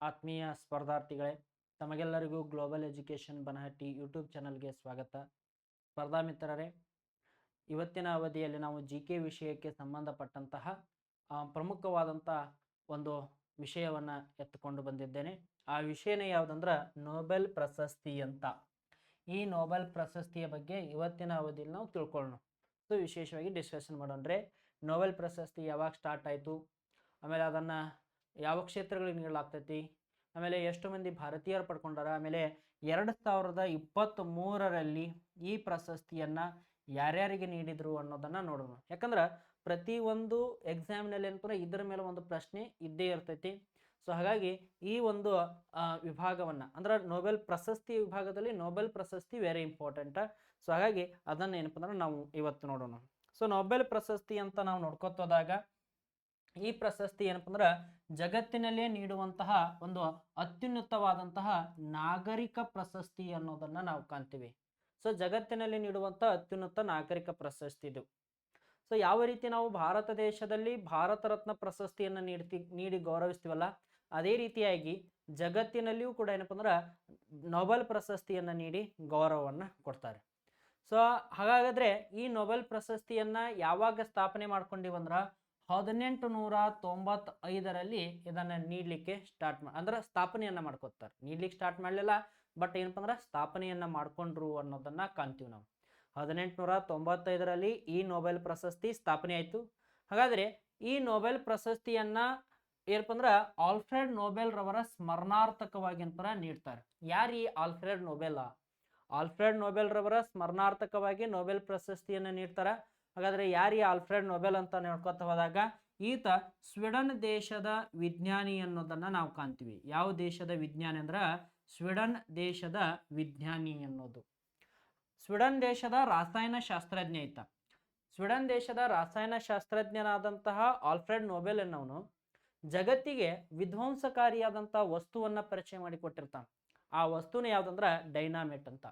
ಆತ್ಮೀಯ ಸ್ಪರ್ಧಾರ್ಥಿಗಳೇ, ತಮಗೆಲ್ಲರಿಗೂ global education Banahatti YouTube ಚಾನಲ್ಗೆ ಸ್ವಾಗತ. ಸ್ಪರ್ಧಾ ಮಿತ್ರರೇ, ಇವತ್ತಿನ ಅವಧಿಯಲ್ಲಿ ನಾವು ಜಿ ಕೆ ವಿಷಯಕ್ಕೆ ಸಂಬಂಧಪಟ್ಟಂತಹ ಪ್ರಮುಖವಾದಂಥ ಒಂದು ವಿಷಯವನ್ನು ಎತ್ತುಕೊಂಡು ಬಂದಿದ್ದೇನೆ. ಆ ವಿಷಯನೇ ಯಾವುದಂದ್ರೆ ನೋಬೆಲ್ ಪ್ರಶಸ್ತಿ ಅಂತ. ಈ ನೋಬೆಲ್ ಪ್ರಶಸ್ತಿಯ ಬಗ್ಗೆ ಇವತ್ತಿನ ಅವಧಿಯಲ್ಲಿ ನಾವು ತಿಳ್ಕೊಳ್ಳೋಣ ಸೊ, ವಿಶೇಷವಾಗಿ ಡಿಸ್ಕಷನ್ ಮಾಡೋಣ್ರೆ ನೋಬೆಲ್ ಪ್ರಶಸ್ತಿ ಯಾವಾಗ ಸ್ಟಾರ್ಟ್ ಆಯಿತು? ಆಮೇಲೆ ಅದನ್ನು ಯಾವ ಕ್ಷೇತ್ರಗಳಿಗೆ ನೀಡಲಾಗ್ತೈತಿ? ಆಮೇಲೆ ಎಷ್ಟು ಮಂದಿ ಭಾರತೀಯರು ಪಡ್ಕೊಂಡಾರ? ಆಮೇಲೆ ಎರಡು ಸಾವಿರದ ಇಪ್ಪತ್ತ್ ಮೂರರಲ್ಲಿ ಈ ಪ್ರಶಸ್ತಿಯನ್ನು ಯಾರ್ಯಾರಿಗೆ ನೀಡಿದರು ಅನ್ನೋದನ್ನು ನೋಡೋಣ. ಯಾಕಂದ್ರೆ ಪ್ರತಿಯೊಂದು ಎಕ್ಸಾಮ್ನಲ್ಲಿ ಏನಪ್ಪ ಇದರ ಮೇಲೆ ಒಂದು ಪ್ರಶ್ನೆ ಇದ್ದೇ ಇರ್ತೈತಿ. ಸೊ ಹಾಗಾಗಿ ಈ ಒಂದು ವಿಭಾಗವನ್ನು, ಅಂದ್ರೆ ನೊಬೆಲ್ ಪ್ರಶಸ್ತಿ ವಿಭಾಗದಲ್ಲಿ ನೊಬೆಲ್ ಪ್ರಶಸ್ತಿ ವೆರಿ ಇಂಪಾರ್ಟೆಂಟ್ ಸೊ ಹಾಗಾಗಿ ಅದನ್ನು ಏನಪ್ಪ ಅಂದ್ರೆ ನಾವು ಇವತ್ತು ನೋಡೋಣ. ಸೊ ನೊಬೆಲ್ ಪ್ರಶಸ್ತಿ ಅಂತ ನಾವು ನೋಡ್ಕೊತೋದಾಗ ಈ ಪ್ರಶಸ್ತಿ ಏನಪ್ಪ ಅಂದ್ರೆ ಜಗತ್ತಿನಲ್ಲೇ ನೀಡುವಂತಹ ಒಂದು ಅತ್ಯುನ್ನತವಾದಂತಹ ನಾಗರಿಕ ಪ್ರಶಸ್ತಿ ಅನ್ನೋದನ್ನ ನಾವು ಕಾಣ್ತೀವಿ. ಸೊ ಜಗತ್ತಿನಲ್ಲಿ ನೀಡುವಂತಹ ಅತ್ಯುನ್ನತ ನಾಗರಿಕ ಪ್ರಶಸ್ತಿ ಇದು. ಸೊ ಯಾವ ರೀತಿ ನಾವು ಭಾರತ ದೇಶದಲ್ಲಿ ಭಾರತ ರತ್ನ ಪ್ರಶಸ್ತಿಯನ್ನು ನೀಡ್ತಿ, ನೀಡಿ ಗೌರವಿಸ್ತೀವಲ್ಲ, ಅದೇ ರೀತಿಯಾಗಿ ಜಗತ್ತಿನಲ್ಲಿಯೂ ಕೂಡ ಏನಪ್ಪ ಅಂದ್ರೆ ನೊಬೆಲ್ ಪ್ರಶಸ್ತಿಯನ್ನು ನೀಡಿ ಗೌರವವನ್ನು ಕೊಡ್ತಾರೆ. ಸೊ ಹಾಗಾದ್ರೆ ಈ ನೊಬೆಲ್ ಪ್ರಶಸ್ತಿಯನ್ನ ಯಾವಾಗ ಸ್ಥಾಪನೆ ಮಾಡ್ಕೊಂಡಿವಂದ್ರ ಹದಿನೆಂಟು ನೂರ ತೊಂಬತ್ತೈದರಲ್ಲಿ ಇದನ್ನ ನೀಡಲಿಕ್ಕೆ ಸ್ಟಾರ್ಟ್ ಮಾ, ಅಂದ್ರೆ ಸ್ಥಾಪನೆಯನ್ನ ಮಾಡ್ಕೊತಾರೆ ನೀಡ್ಲಿಕ್ಕೆ ಸ್ಟಾರ್ಟ್ ಮಾಡಲಿಲ್ಲ ಬಟ್ ಏನಪ್ಪ ಅಂದ್ರೆ ಸ್ಥಾಪನೆಯನ್ನ ಮಾಡ್ಕೊಂಡ್ರು ಅನ್ನೋದನ್ನ ಕಾಣ್ತೀವಿ ನಾವು. ಹದಿನೆಂಟುನೂರ ತೊಂಬತ್ತೈದರಲ್ಲಿ ಈ ನೊಬೆಲ್ ಪ್ರಶಸ್ತಿ ಸ್ಥಾಪನೆ ಆಯಿತು. ಹಾಗಾದ್ರೆ ಈ ನೊಬೆಲ್ ಪ್ರಶಸ್ತಿಯನ್ನ ಏನಪ್ಪ ಅಂದ್ರೆ ಆಲ್ಫ್ರೆಡ್ ನೊಬೆಲ್ ರವರ ಸ್ಮರಣಾರ್ಥಕವಾಗಿ ಏನಪ್ಪ ನೀಡ್ತಾರೆ. ಯಾರು ಈ ಆಲ್ಫ್ರೆಡ್ ನೊಬೆಲ್? ಆಲ್ಫ್ರೆಡ್ ನೊಬೆಲ್ ರವರ ಸ್ಮರಣಾರ್ಥಕವಾಗಿ ನೊಬೆಲ್ ಪ್ರಶಸ್ತಿಯನ್ನು ನೀಡ್ತಾರ? ಹಾಗಾದ್ರೆ ಯಾರು ಆಲ್ಫ್ರೆಡ್ ನೊಬೆಲ್ ಅಂತ ನೋಡ್ಕೊತ ಹೋದಾಗ, ಈತ ಸ್ವಿಡನ್ ದೇಶದ ವಿಜ್ಞಾನಿ ಅನ್ನೋದನ್ನು ನಾವು ಕಾಣ್ತೀವಿ. ಯಾವ ದೇಶದ ವಿಜ್ಞಾನಿ ಅಂದ್ರೆ ಸ್ವಿಡನ್ ದೇಶದ ವಿಜ್ಞಾನಿ ಅನ್ನೋದು. ಸ್ವಿಡನ್ ದೇಶದ ರಾಸಾಯನ ಶಾಸ್ತ್ರಜ್ಞ ಈತ. ಸ್ವಿಡನ್ ದೇಶದ ರಾಸಾಯನ ಶಾಸ್ತ್ರಜ್ಞನಾದಂತಹ ಆಲ್ಫ್ರೆಡ್ ನೊಬೆಲ್ ಅನ್ನೋನು ಜಗತ್ತಿಗೆ ವಿಧ್ವಂಸಕಾರಿಯಾದಂಥ ವಸ್ತುವನ್ನ ಪರಿಚಯ ಮಾಡಿಕೊಟ್ಟಿರ್ತಾನೆ. ಆ ವಸ್ತುನ ಯಾವ್ದಂದ್ರ ಡೈನಾಮೆಟ್ ಅಂತ.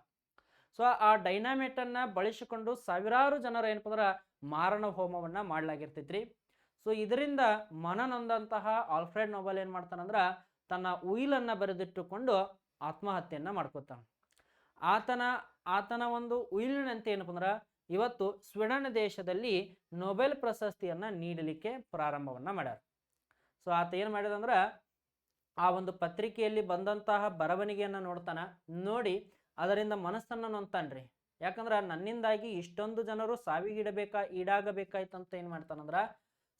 ಸೊ ಆ ಡೈನಾಮೇಟ್ ಅನ್ನ ಬಳಸಿಕೊಂಡು ಸಾವಿರಾರು ಜನರು ಏನಪ್ಪ ಅಂದ್ರೆ ಮಾರಣ ಹೋಮವನ್ನ ಮಾಡಲಾಗಿರ್ತೈತ್ರಿ. ಸೊ ಇದರಿಂದ ಮನನೊಂದಂತಹ ಆಲ್ಫ್ರೆಡ್ ನೋಬಲ್ ಏನ್ ಮಾಡ್ತಾನಂದ್ರ ತನ್ನ ಉಯಿಲನ್ನ ಬರೆದಿಟ್ಟುಕೊಂಡು ಆತ್ಮಹತ್ಯೆಯನ್ನ ಮಾಡ್ಕೊತಾನೆ. ಆತನ ಆತನ ಒಂದು ಉಯಿಲಿನಂತೆ ಏನಪ್ಪ ಅಂದ್ರ ಇವತ್ತು ಸ್ವೀಡನ್ ದೇಶದಲ್ಲಿ ನೊಬೆಲ್ ಪ್ರಶಸ್ತಿಯನ್ನ ನೀಡಲಿಕ್ಕೆ ಪ್ರಾರಂಭವನ್ನ ಮಾಡ್ಯಾರ. ಸೊ ಆತ ಏನ್ ಮಾಡಿದಂದ್ರ ಆ ಒಂದು ಪತ್ರಿಕೆಯಲ್ಲಿ ಬಂದಂತಹ ಬರವಣಿಗೆಯನ್ನ ನೋಡ್ತಾನ. ನೋಡಿ ಅದರಿಂದ ಮನಸ್ಸನ್ನು ನೊಂತಾನ್ರಿ ಯಾಕಂದ್ರೆ ನನ್ನಿಂದಾಗಿ ಇಷ್ಟೊಂದು ಜನರು ಸಾವಿಗಿಡಬೇಕಾ, ಈಡಾಗಬೇಕಾಯ್ತಂತ ಏನ್ ಮಾಡ್ತಾನಂದ್ರ,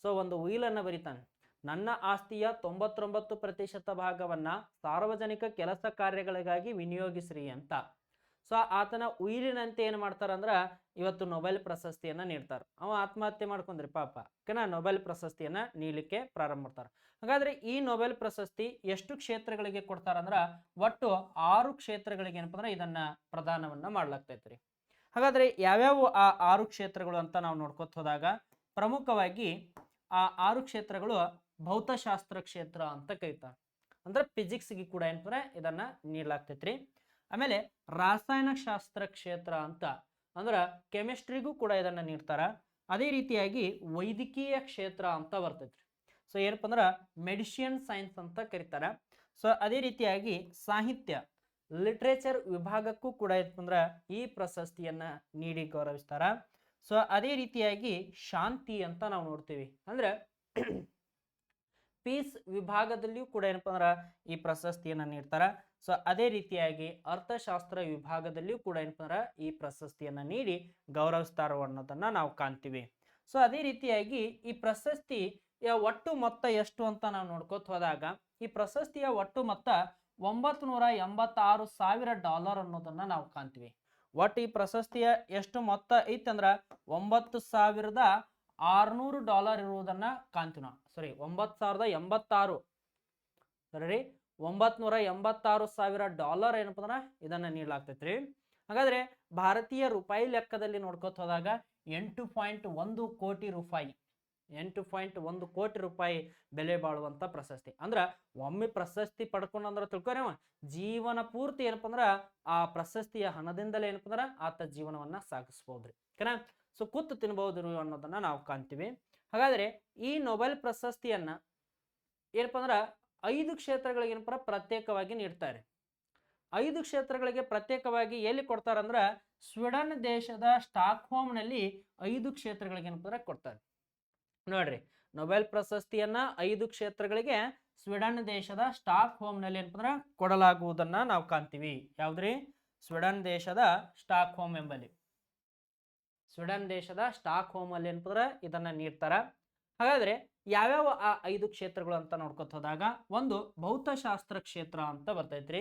ಸೊ ಒಂದು ಉಯಿಲನ್ನ ಬರಿತಾನೆ. ನನ್ನ ಆಸ್ತಿಯ ತೊಂಬತ್ತೊಂಬತ್ತು ಪ್ರತಿಶತ ಭಾಗವನ್ನ ಸಾರ್ವಜನಿಕ ಕೆಲಸ ಕಾರ್ಯಗಳಿಗಾಗಿ ವಿನಿಯೋಗಿಸ್ರಿ ಅಂತ. ಸೊ ಆತನ ಉಯಿಲಿನಂತೆ ಏನು ಮಾಡ್ತಾರಂದ್ರೆ ಇವತ್ತು ನೊಬೆಲ್ ಪ್ರಶಸ್ತಿಯನ್ನು ನೀಡ್ತಾರೆ. ಅವ ಆತ್ಮಹತ್ಯೆ ಮಾಡ್ಕೊಂಡ್ರಿ ಪಾಪ. ಓಕೆನಾ? ನೊಬೆಲ್ ಪ್ರಶಸ್ತಿಯನ್ನು ನೀಡಲಿಕ್ಕೆ ಪ್ರಾರಂಭ ಮಾಡ್ತಾರೆ. ಹಾಗಾದ್ರೆ ಈ ನೊಬೆಲ್ ಪ್ರಶಸ್ತಿ ಎಷ್ಟು ಕ್ಷೇತ್ರಗಳಿಗೆ ಕೊಡ್ತಾರಂದ್ರೆ ಒಟ್ಟು ಆರು ಕ್ಷೇತ್ರಗಳಿಗೆ ಏನಪ್ಪ ಅಂದ್ರೆ ಇದನ್ನ ಪ್ರದಾನವನ್ನ ಮಾಡ್ಲಾಗ್ತೈತ್ರಿ. ಹಾಗಾದ್ರೆ ಯಾವ್ಯಾವ ಆ ಆರು ಕ್ಷೇತ್ರಗಳು ಅಂತ ನಾವು ನೋಡ್ಕೊತ ಹೋದಾಗ ಪ್ರಮುಖವಾಗಿ ಆ ಆರು ಕ್ಷೇತ್ರಗಳು ಭೌತಶಾಸ್ತ್ರ ಕ್ಷೇತ್ರ ಅಂತ ಕರೀತಾರೆ. ಅಂದ್ರೆ ಫಿಸಿಕ್ಸ್ಗೆ ಕೂಡ ಏನಪ್ಪ ಇದನ್ನ ನೀಡಲಾಗ್ತೈತ್ರಿ. ಆಮೇಲೆ ರಾಸಾಯನಶಾಸ್ತ್ರ ಕ್ಷೇತ್ರ ಅಂತ, ಅಂದ್ರೆ ಕೆಮಿಸ್ಟ್ರಿಗೂ ಕೂಡ ಇದನ್ನ ನೀಡ್ತಾರ. ಅದೇ ರೀತಿಯಾಗಿ ವೈದ್ಯಕೀಯ ಕ್ಷೇತ್ರ ಅಂತ ಬರ್ತೈತ್ರಿ. ಸೊ ಏನಪ್ಪ ಅಂದ್ರೆ ಮೆಡಿಷಿಯನ್ ಸೈನ್ಸ್ ಅಂತ ಕರೀತಾರ. ಸೊ ಅದೇ ರೀತಿಯಾಗಿ ಸಾಹಿತ್ಯ ಲಿಟ್ರೇಚರ್ ವಿಭಾಗಕ್ಕೂ ಕೂಡ ಏನಪ್ಪ ಅಂದ್ರೆ ಈ ಪ್ರಶಸ್ತಿಯನ್ನ ನೀಡಿ ಗೌರವಿಸ್ತಾರ. ಸೊ ಅದೇ ರೀತಿಯಾಗಿ ಶಾಂತಿ ಅಂತ ನಾವು ನೋಡ್ತೀವಿ. ಅಂದ್ರೆ ಪೀಸ್ ವಿಭಾಗದಲ್ಲಿಯೂ ಕೂಡ ಏನಪ್ಪ ಅಂದ್ರೆ ಈ ಪ್ರಶಸ್ತಿಯನ್ನ ನೀಡ್ತಾರ. ಸೊ ಅದೇ ರೀತಿಯಾಗಿ ಅರ್ಥಶಾಸ್ತ್ರ ವಿಭಾಗದಲ್ಲಿಯೂ ಕೂಡ ಏನಪ್ಪ ಈ ಪ್ರಶಸ್ತಿಯನ್ನ ನೀಡಿ ಗೌರವಿಸ್ತಾರ ಅನ್ನೋದನ್ನ ನಾವು ಕಾಣ್ತೀವಿ. ಸೊ ಅದೇ ರೀತಿಯಾಗಿ ಈ ಪ್ರಶಸ್ತಿ ಒಟ್ಟು ಮೊತ್ತ ಎಷ್ಟು ಅಂತ ನಾವು ನೋಡ್ಕೋತ ಹೋದಾಗ ಈ ಪ್ರಶಸ್ತಿಯ ಒಟ್ಟು ಮೊತ್ತ ಒಂಬತ್ತು ನೂರ ಎಂಬತ್ತಾರು ಸಾವಿರ ಡಾಲರ್ ಅನ್ನೋದನ್ನ ನಾವು ಕಾಣ್ತೀವಿ. ಒಟ್ಟು ಈ ಪ್ರಶಸ್ತಿಯ ಎಷ್ಟು ಮೊತ್ತ ಐತಂದ್ರ ಒಂಬತ್ತು ಸಾವಿರದ ಆರ್ನೂರು ಡಾಲರ್ ಇರುವುದನ್ನ ಕಾಣ್ತೀವಿ ನಾವು. ಸಾರಿ, ಒಂಬತ್ತು ಸಾವಿರದ ಎಂಬತ್ತಾರು. ಸರಿ ರೀ ಒಂಬತ್ತು ನೂರ ಎಂಬತ್ತಾರು ಸಾವಿರ ಡಾಲರ್ ಏನಪ್ಪ ಅಂದ್ರೆ ಇದನ್ನ ನೀಡಲಾಗ್ತೈತ್ರಿ. ಹಾಗಾದ್ರೆ ಭಾರತೀಯ ರೂಪಾಯಿ ಲೆಕ್ಕದಲ್ಲಿ ನೋಡ್ಕೋತ ಹೋದಾಗ ಎಂಟು ಪಾಯಿಂಟ್ ಒಂದು ಕೋಟಿ ರೂಪಾಯಿ, ಎಂಟು ಪಾಯಿಂಟ್ ಒಂದು ಕೋಟಿ ರೂಪಾಯಿ ಬೆಲೆ ಬಾಳುವಂತ ಪ್ರಶಸ್ತಿ. ಅಂದ್ರೆ ಒಮ್ಮೆ ಪ್ರಶಸ್ತಿ ಪಡ್ಕೊಂಡಂದ್ರ ತಿಳ್ಕೊರಿ ಅವ, ಜೀವನ ಪೂರ್ತಿ ಏನಪ್ಪ ಅಂದ್ರ ಆ ಪ್ರಶಸ್ತಿಯ ಹಣದಿಂದಲೇ ಏನಪ್ಪ ಅಂದ್ರ ಆತ ಜೀವನವನ್ನ ಸಾಗಿಸ್ಬೋದ್ರಿ. ಓಕೆನಾ? ಸೊ ಕೂತು ತಿನ್ಬಹುದು ಅನ್ನೋದನ್ನ ನಾವು ಕಾಣ್ತೀವಿ. ಹಾಗಾದ್ರೆ ಈ ನೊಬೆಲ್ ಪ್ರಶಸ್ತಿಯನ್ನ ಏನಪ್ಪ ಅಂದ್ರ ಐದು ಕ್ಷೇತ್ರಗಳಿಗೆ ಏನಪ್ಪ ಪ್ರತ್ಯೇಕವಾಗಿ ನೀಡ್ತಾರೆ. ಐದು ಕ್ಷೇತ್ರಗಳಿಗೆ ಪ್ರತ್ಯೇಕವಾಗಿ ಎಲ್ಲಿ ಕೊಡ್ತಾರಂದ್ರೆ ಸ್ವೀಡನ್ ದೇಶದ ಸ್ಟಾಕ್ ಹೋಮ್ನಲ್ಲಿ ಐದು ಕ್ಷೇತ್ರಗಳಿಗೆ ಏನಪ್ಪ ಕೊಡ್ತಾರೆ. ನೋಡ್ರಿ, ನೊಬೆಲ್ ಪ್ರಶಸ್ತಿಯನ್ನ ಐದು ಕ್ಷೇತ್ರಗಳಿಗೆ ಸ್ವೀಡನ್ ದೇಶದ ಸ್ಟಾಕ್ ಹೋಮ್ನಲ್ಲಿ ಏನಪ್ಪ ಕೊಡಲಾಗುವುದನ್ನ ನಾವು ಕಾಣ್ತೀವಿ. ಯಾವ್ದ್ರಿ? ಸ್ವೀಡನ್ ದೇಶದ ಸ್ಟಾಕ್ ಹೋಮ್ ಎಂಬಲ್ಲಿ. ಸ್ವೀಡನ್ ದೇಶದ ಸ್ಟಾಕ್ ಹೋಮ್ ಅಲ್ಲಿ ಏನಪ್ಪ ಇದನ್ನ ನೀಡ್ತಾರ. ಹಾಗಾದ್ರೆ ಯಾವ್ಯಾವ ಆ ಐದು ಕ್ಷೇತ್ರಗಳು ಅಂತ ನೋಡ್ಕೊತ ಹೋದಾಗ ಒಂದು ಭೌತಶಾಸ್ತ್ರ ಕ್ಷೇತ್ರ ಅಂತ ಬರ್ತೈತ್ರಿ,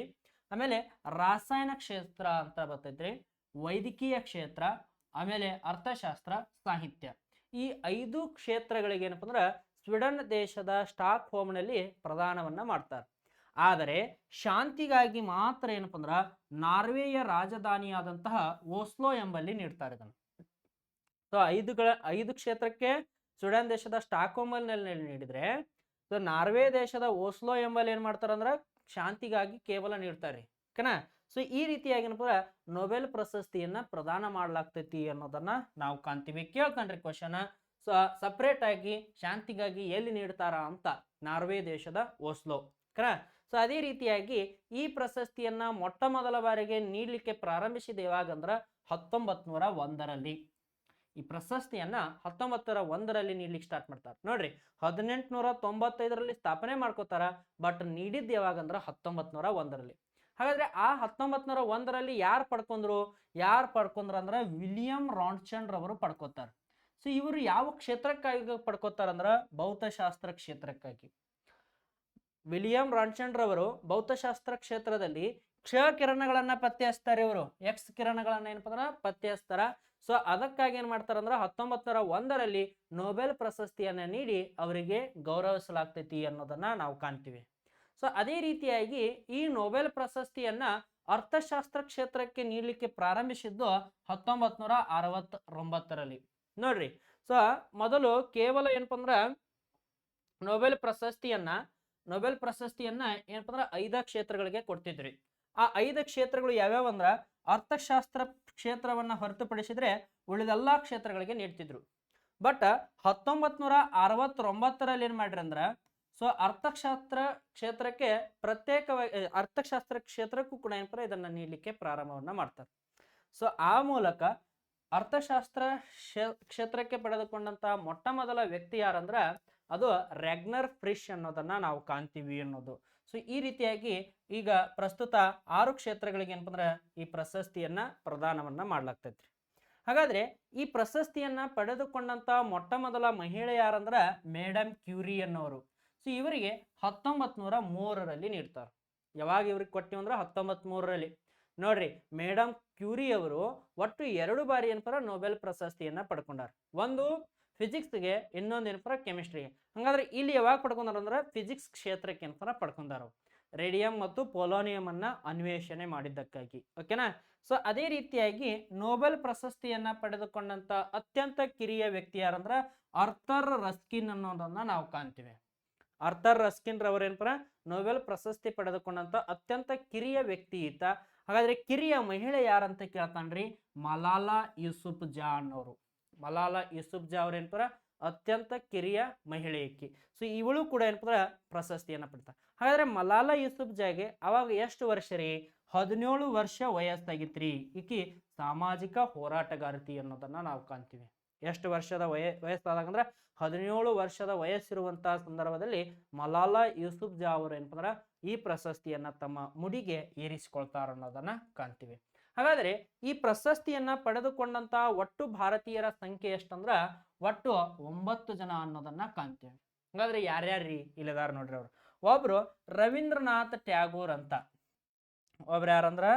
ಆಮೇಲೆ ರಾಸಾಯನ ಕ್ಷೇತ್ರ ಅಂತ ಬರ್ತೈತ್ರಿ, ವೈದ್ಯಕೀಯ ಕ್ಷೇತ್ರ, ಆಮೇಲೆ ಅರ್ಥಶಾಸ್ತ್ರ, ಸಾಹಿತ್ಯ. ಈ ಐದು ಕ್ಷೇತ್ರಗಳಿಗೆ ಏನಪ್ಪ ಅಂದ್ರೆ ಸ್ವೀಡನ್ ದೇಶದ ಸ್ಟಾಕ್ ಹೋಮ್ನಲ್ಲಿ ಪ್ರದಾನವನ್ನ ಮಾಡ್ತಾರೆ. ಆದರೆ ಶಾಂತಿಗಾಗಿ ಮಾತ್ರ ಏನಪ್ಪ ಅಂದ್ರೆ ನಾರ್ವೆಯ ರಾಜಧಾನಿಯಾದಂತಹ ಓಸ್ಲೋ ಎಂಬಲ್ಲಿ ನೀಡ್ತಾರೆ ಇದನ್ನು. ಸೊ ಐದುಗಳ, ಐದು ಕ್ಷೇತ್ರಕ್ಕೆ ಸ್ವೀಡನ್ ದೇಶದ ಸ್ಟಾಕ್ಹೋಮಲ್ನಲ್ಲಿ ನೀಡಿದ್ರೆ, ಸೊ ನಾರ್ವೆ ದೇಶದ ಓಸ್ಲೋ ಎಂಬಲ್ಲಿ ಏನ್ ಮಾಡ್ತಾರೆ ಅಂದ್ರೆ, ಶಾಂತಿಗಾಗಿ ಕೇವಲ ನೀಡ್ತಾರೆ, ಓಕೆನಾ? ಸೊ ಈ ರೀತಿಯಾಗಿ ಏನಪ್ಪ ನೊಬೆಲ್ ಪ್ರಶಸ್ತಿಯನ್ನ ಪ್ರದಾನ ಮಾಡ್ಲಾಗ್ತೈತಿ ಅನ್ನೋದನ್ನ ನಾವು ಕಾಣ್ತೀವಿ. ಕೇಳ್ಕೊಂಡ್ರಿ ಕ್ವಶನ್. ಸೊ ಸಪ್ರೇಟ್ ಆಗಿ ಶಾಂತಿಗಾಗಿ ಎಲ್ಲಿ ನೀಡ್ತಾರ ಅಂತ, ನಾರ್ವೆ ದೇಶದ ಓಸ್ಲೋ, ಓಕೆನಾ? ಸೊ ಅದೇ ರೀತಿಯಾಗಿ ಈ ಪ್ರಶಸ್ತಿಯನ್ನ ಮೊಟ್ಟ ಮೊದಲ ಬಾರಿಗೆ ನೀಡಲಿಕ್ಕೆ ಪ್ರಾರಂಭಿಸಿದ ಯಾವಾಗಂದ್ರ ಹತ್ತೊಂಬತ್ ನೂರ ಒಂದರಲ್ಲಿ ಈ ಪ್ರಶಸ್ತಿಯನ್ನ ಹತ್ತೊಂಬತ್ತರ ಒಂದರಲ್ಲಿ ನೀಡ್ಲಿಕ್ಕೆ ಸ್ಟಾರ್ಟ್ ಮಾಡ್ತಾರೆ. ನೋಡ್ರಿ ಹದಿನೆಂಟುನೂರ ತೊಂಬತ್ತೈದರಲ್ಲಿ ಸ್ಥಾಪನೆ ಮಾಡ್ಕೋತಾರ ಬಟ್ ನೀಡಿದ್ದು ಯಾವಾಗಂದ್ರೆ ಹತ್ತೊಂಬತ್ ನೂರ ಒಂದರಲ್ಲಿ. ಹಾಗಾದ್ರೆ ಆ ಹತ್ತೊಂಬತ್ ನೂರ ಒಂದರಲ್ಲಿ ಯಾರು ಪಡ್ಕೊಂಡ್ರು? ಯಾರು ಪಡ್ಕೊಂಡ್ರು ಅಂದ್ರೆ ವಿಲಿಯಂ ರಾಂಡ್ಚಂಡ್ ರವರು ಪಡ್ಕೋತಾರೆ. ಸೊ ಇವರು ಯಾವ ಕ್ಷೇತ್ರಕ್ಕಾಗಿ ಪಡ್ಕೋತಾರಂದ್ರ ಭೌತಶಾಸ್ತ್ರ ಕ್ಷೇತ್ರಕ್ಕಾಗಿ. ವಿಲಿಯಂ ರಾಂಡ್ಚಂಡ್ ರವರು ಭೌತಶಾಸ್ತ್ರ ಕ್ಷೇತ್ರದಲ್ಲಿ ಕ್ಷ ಕಿರಣಗಳನ್ನ ಪತ್ತೆ ಹಚ್ತಾರೆ ಇವರು. ಎಕ್ಸ್ ಕಿರಣಗಳನ್ನ ಏನಪ್ಪ ಅಂದ್ರ ಪತ್ತೆ ಹಚ್ತಾರ ಸೊ ಅದಕ್ಕಾಗಿ ಏನ್ ಮಾಡ್ತಾರಂದ್ರ ಹತ್ತೊಂಬತ್ ನೂರ ಒಂದರಲ್ಲಿ ನೊಬೆಲ್ ಪ್ರಶಸ್ತಿಯನ್ನ ನೀಡಿ ಅವರಿಗೆ ಗೌರವಿಸಲಾಗ್ತೈತಿ ಅನ್ನೋದನ್ನ ನಾವು ಕಾಣ್ತೀವಿ. ಸೊ ಅದೇ ರೀತಿಯಾಗಿ ಈ ನೊಬೆಲ್ ಪ್ರಶಸ್ತಿಯನ್ನ ಅರ್ಥಶಾಸ್ತ್ರ ಕ್ಷೇತ್ರಕ್ಕೆ ನೀಡಲಿಕ್ಕೆ ಪ್ರಾರಂಭಿಸಿದ್ದು ಹತ್ತೊಂಬತ್ ನೂರ ಅರವತ್ತೊಂಬತ್ತರಲ್ಲಿ. ನೋಡ್ರಿ, ಸೊ ಮೊದಲು ಕೇವಲ ಏನಪ್ಪ ಅಂದ್ರ ನೊಬೆಲ್ ಪ್ರಶಸ್ತಿಯನ್ನ ನೊಬೆಲ್ ಪ್ರಶಸ್ತಿಯನ್ನ ಏನಪ್ಪ ಅಂದ್ರ ಐದ ಕ್ಷೇತ್ರಗಳಿಗೆ ಕೊಡ್ತಿದ್ರಿ. ಆ ಐದು ಕ್ಷೇತ್ರಗಳು ಯಾವ್ಯಾವ ಅಂದ್ರ ಅರ್ಥಶಾಸ್ತ್ರ ಕ್ಷೇತ್ರವನ್ನ ಹೊರತುಪಡಿಸಿದರೆ ಉಳಿದೆಲ್ಲಾ ಕ್ಷೇತ್ರಗಳಿಗೆ ನೀಡ್ತಿದ್ರು. ಬಟ್ ಹತ್ತೊಂಬತ್ ನೂರ ಅರವತ್ತೊಂಬತ್ತರಲ್ಲಿ ಏನು ಮಾಡ್ರಿ ಅಂದ್ರೆ, ಸೊ ಅರ್ಥಶಾಸ್ತ್ರ ಕ್ಷೇತ್ರಕ್ಕೆ ಪ್ರತ್ಯೇಕವಾಗಿ ಅರ್ಥಶಾಸ್ತ್ರ ಕ್ಷೇತ್ರಕ್ಕೂ ಕೂಡ ಏನಪ್ಪ ಇದನ್ನ ನೀಡಲಿಕ್ಕೆ ಪ್ರಾರಂಭವನ್ನ ಮಾಡ್ತಾರೆ. ಸೊ ಆ ಮೂಲಕ ಅರ್ಥಶಾಸ್ತ್ರ ಕ್ಷೇತ್ರಕ್ಕೆ ಪಡೆದುಕೊಂಡಂತಹ ಮೊಟ್ಟ ಮೊದಲ ವ್ಯಕ್ತಿ ಯಾರಂದ್ರ, ಅದು ರೆಗ್ನರ್ ಫ್ರಿಶ್ ಅನ್ನೋದನ್ನ ನಾವು ಕಾಣ್ತೀವಿ ಅನ್ನೋದು. ಸೊ, ಈ ರೀತಿಯಾಗಿ ಈಗ ಪ್ರಸ್ತುತ ಆರು ಕ್ಷೇತ್ರಗಳಿಗೆ ಏನಪ್ಪ ಈ ಪ್ರಶಸ್ತಿಯನ್ನ ಪ್ರದಾನವನ್ನ ಮಾಡ್ಲಾಗ್ತೈತ್ರಿ. ಹಾಗಾದ್ರೆ ಈ ಪ್ರಶಸ್ತಿಯನ್ನ ಪಡೆದುಕೊಂಡಂತ ಮೊಟ್ಟ ಮೊದಲ ಮಹಿಳೆ ಯಾರಂದ್ರ ಮೇಡಮ್ ಕ್ಯೂರಿ ಅನ್ನೋರು. ಸೊ, ಇವರಿಗೆ ಹತ್ತೊಂಬತ್ ನೂರ ಮೂರರಲ್ಲಿ ನೀಡ್ತಾರೆ. ಯಾವಾಗ ಇವ್ರಿಗೆ ಕೊಟ್ಟಿವಿ ಅಂದ್ರೆ ಹತ್ತೊಂಬತ್ ಮೂರರಲ್ಲಿ ನೋಡ್ರಿ ಮೇಡಮ್ ಕ್ಯೂರಿ ಅವರು ಒಟ್ಟು ಎರಡು ಬಾರಿ ಏನಪ್ಪ ನೊಬೆಲ್ ಪ್ರಶಸ್ತಿಯನ್ನ ಪಡ್ಕೊಂಡಾರ. ಒಂದು ಫಿಸಿಕ್ಸ್ಗೆ ಇನ್ನೊಂದು ಏನಪ್ಪ ಕೆಮಿಸ್ಟ್ರಿಗೆ ಹಂಗಾದ್ರೆ ಇಲ್ಲಿ ಯಾವಾಗ ಪಡ್ಕೊಂಡಾರ ಅಂದ್ರೆ ಫಿಸಿಕ್ಸ್ ಕ್ಷೇತ್ರಕ್ಕೆ ಏನಪ್ಪ ಪಡ್ಕೊಂಡಾರ. ರೇಡಿಯಂ ಮತ್ತು ಪೊಲೋನಿಯಂ ಅನ್ನ ಅನ್ವೇಷಣೆ ಮಾಡಿದ್ದಕ್ಕಾಗಿ. ಓಕೆನಾ ಸೊ ಅದೇ ರೀತಿಯಾಗಿ ನೋಬೆಲ್ ಪ್ರಶಸ್ತಿಯನ್ನ ಪಡೆದುಕೊಂಡಂತ ಅತ್ಯಂತ ಕಿರಿಯ ವ್ಯಕ್ತಿ ಯಾರಂದ್ರೆ ಅರ್ಥರ್ ರಸ್ಕಿನ್ ಅನ್ನೋದನ್ನ ನಾವು ಕಾಣ್ತೀವಿ. ಅರ್ಥರ್ ರಸ್ಕಿನ್ ರವರು ಏನಪ್ಪ ನೋಬೆಲ್ ಪ್ರಶಸ್ತಿ ಪಡೆದುಕೊಂಡಂತ ಅತ್ಯಂತ ಕಿರಿಯ ವ್ಯಕ್ತಿ ಈತ. ಹಾಗಾದ್ರೆ ಕಿರಿಯ ಮಹಿಳೆ ಯಾರಂತ ಕೇಳ್ತಾನ್ರಿ? ಮಲಾಲಾ ಯೂಸುಫ್ ಜಾ ಅನ್ನೋರು ಮಲಾಲಾ ಯೂಸುಫ್ ಜಾ ಅವ್ರ ಏನಪ್ಪ ಅತ್ಯಂತ ಕಿರಿಯ ಮಹಿಳೆ ಇಕ್ಕಿ ಸೊ ಇವಳು ಕೂಡ ಏನಪ್ಪ ಪ್ರಶಸ್ತಿಯನ್ನ ಪಡ್ತಾರೆ ಹಾಗಾದ್ರೆ ಮಲಾಲಾ ಯೂಸುಫ್ ಜಾಗೆ ಅವಾಗ ಎಷ್ಟು ವರ್ಷ ರೀ? ಹದಿನೇಳು ವರ್ಷ ವಯಸ್ಸಾಗಿತ್ರಿ ಈಕಿ ಸಾಮಾಜಿಕ ಹೋರಾಟಗಾರತಿ ಅನ್ನೋದನ್ನ ನಾವು ಕಾಣ್ತೀವಿ. ಎಷ್ಟು ವರ್ಷದ ವಯ ವಯಸ್ಸಾದಾಗ ಅಂದ್ರೆ ಹದಿನೇಳು ವರ್ಷದ ವಯಸ್ಸಿರುವಂತಹ ಸಂದರ್ಭದಲ್ಲಿ ಮಲಾಲಾ ಯೂಸುಫ್ ಜಾ ಅವರು ಏನಪ್ಪ ಈ ಪ್ರಶಸ್ತಿಯನ್ನ ತಮ್ಮ ಮುಡಿಗೆ ಏರಿಸಿಕೊಳ್ತಾರ ಅನ್ನೋದನ್ನ ಕಾಣ್ತೀವಿ. ಹಾಗಾದ್ರೆ ಈ ಪ್ರಶಸ್ತಿಯನ್ನ ಪಡೆದುಕೊಂಡಂತಹ ಒಟ್ಟು ಭಾರತೀಯರ ಸಂಖ್ಯೆ ಎಷ್ಟಂದ್ರ ಒಟ್ಟು ಒಂಬತ್ತು ಜನ ಅನ್ನೋದನ್ನ ಕಾಣ್ತೀವಿ. ಹಾಗಾದ್ರೆ ಯಾರ್ಯಾರ್ರಿ ಇಲ್ಲದಾರ ನೋಡ್ರಿ ಅವ್ರು. ಒಬ್ರು ರವೀಂದ್ರನಾಥ್ ಟ್ಯಾಗೋರ್ ಅಂತ. ಒಬ್ರು ಯಾರಂದ್ರ?